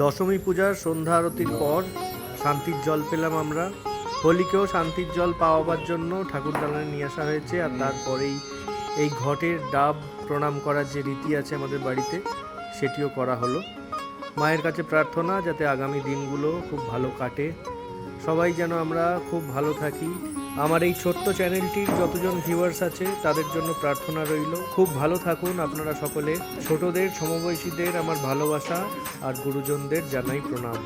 দশমী পূজার সন্ধ্যা আরতির পর শান্তির জল পেলাম আমরা। হোলিকেও শান্তির জল পাওয়াবার জন্য ঠাকুর দালানে নিয়ে আসা হয়েছে আর তারপরেই এই ঘটের ডাব প্রণাম করার যে রীতি আছে আমাদের বাড়িতে, সেটিও করা হলো। মায়ের কাছে প্রার্থনা যাতে আগামী দিনগুলো খুব ভালো কাটে। সবাই যেন আমরা খুব ভালো থাকি। আমার এই ছোট্ট চ্যানেলটির যতজন ভিউয়ার্স আছে, তাদের জন্য প্রার্থনা রইল। খুব ভালো থাকুন আপনারা সকলে। ছোটদের, সমবয়সীদের আমার ভালোবাসা আর গুরুজনদের জানাই প্রণাম।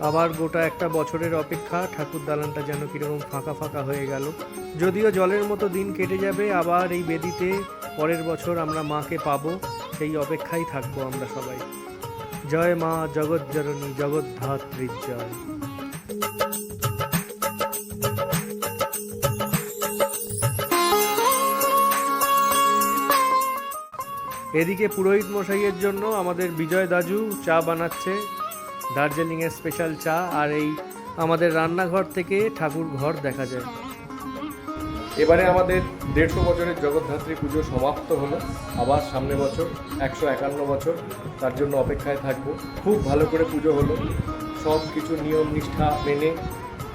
আবার গোটা একটা বছরের অপেক্ষা ঠাকুর দালানটা যেন কীরকম ফাঁকা ফাঁকা হয়ে গেল। যদিও জলের মতো দিন কেটে যাবে, আবার এই বেদিতে পরের বছর আমরা মাকে পাবো, সেই অপেক্ষায় থাকব আমরা সবাই। জয় মা জগৎ জননী জগদ্ধাত্রীর জয়। এদিকে পুরোহিত মশাইয়ের জন্য আমাদের বিজয় দাজু চা বানাচ্ছে, দার্জিলিংয়ের স্পেশাল চা, আর এই আমাদের রান্নাঘর থেকে ঠাকুর ঘর দেখা যায়। এবারে আমাদের দেড়শো বছরের জগদ্ধাত্রী পুজো সমাপ্ত হলো। আবার সামনে বছর, একশো একান্ন বছর, তার জন্য অপেক্ষায় থাকব। খুব ভালো করে পুজো হলো। সব কিছু নিয়ম নিষ্ঠা মেনে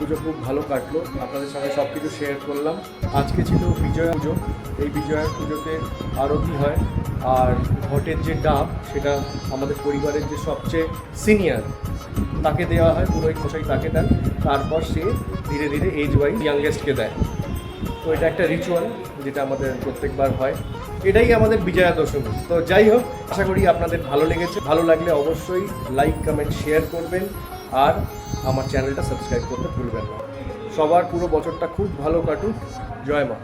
পুজো খুব ভালো কাটলো। আপনাদের সঙ্গে সব কিছু শেয়ার করলাম। আজকে ছিল বিজয়া পুজো। এই বিজয়া পুজোতে আরতি হয়। আর ঘটের যে ডাব, সেটা আমাদের পরিবারের যে সবচেয়ে সিনিয়র তাকে দেওয়া হয়, পুরোহিত মশাই তাকে দেন। তারপর সে ধীরে ধীরে এজ ওয়াইজ ইয়াংগেস্টকে দেয়। তো এটা একটা রিচুয়াল যেটা আমাদের প্রত্যেকবার হয়। এটাই আমাদের বিজয়া দশমী। তো যাই হোক, আশা করি আপনাদের ভালো লেগেছে। ভালো লাগলে অবশ্যই লাইক কমেন্ট শেয়ার করবেন। আর আমার চ্যানেলটা সাবস্ক্রাইব করতে ভুলবেন না। সবার পুরো বছরটা খুব ভালো কাটুক। জয় মা।